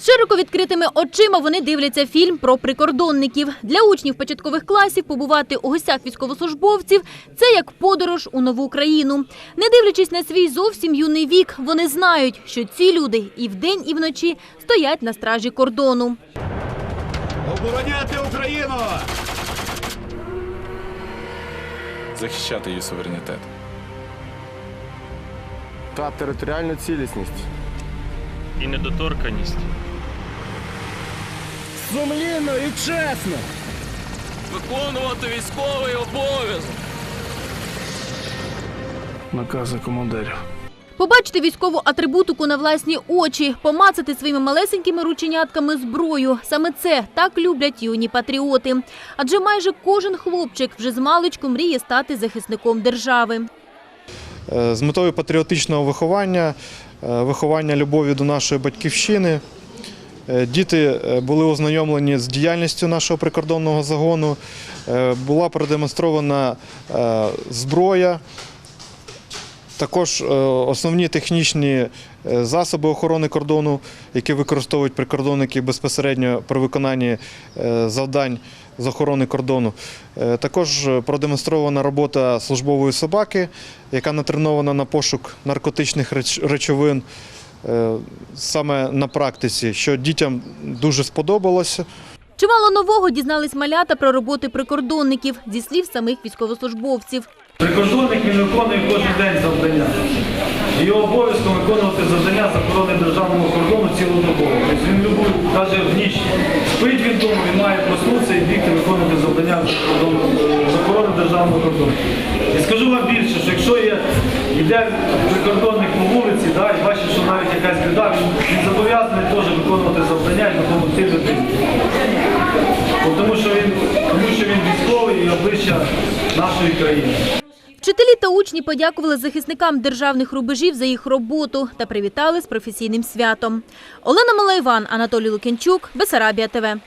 Широко відкритими очима вони дивляться фільм про прикордонників. Для учнів початкових класів побувати у гостях військовослужбовців – це як подорож у нову країну. Не дивлячись на свій зовсім юний вік, вони знають, що ці люди і вдень, і вночі стоять на стражі кордону. Обороняти Україну! захищати її суверенітет. та територіальну цілісність. І недоторканість. Сумлінно і чесно. Виконувати військовий обов'язок. Накази командирів. Побачити військову атрибутику на власні очі, помацати своїми малесенькими рученятками зброю. Саме це так люблять юні патріоти. Адже майже кожен хлопчик вже з маличку мріє стати захисником держави. Е, з метою патріотичного виховання, е, виховання любові до нашої батьківщини. Е, Діти були ознайомлені з діяльністю нашого прикордонного загону. Була продемонстрована зброя, також е, основні технічні е, засоби охорони кордону, які використовують прикордонники безпосередньо при виконанні е, завдань з охорони кордону. Також продемонстрована робота службової собаки, яка натренована на пошук наркотичних речовин саме на практиці, що дітям дуже сподобалося. Чимало нового дізнались малята про роботи прикордонників зі слів самих військовослужбовців. Прикордонник він виконує кожен день завдання. Його обов'язком виконувати завдання охорони державного кордону цілодобово. Тобто він любив, навіть в ніч спить він вдома, він має проснутися і бігти виконувати завдання охорони державного кордону. І скажу вам більше, що якщо є, йде прикордонник по вулиці, да, і бачить, що навіть якась біда, він, зобов'язаний теж виконувати завдання і допомогти людині. Тому що він військовий і обличчя нашої країни. Вчителі та учні подякували захисникам державних рубежів за їх роботу та привітали з професійним святом. Олена Малайван, Анатолій Лукінчук, Бесарабія ТВ.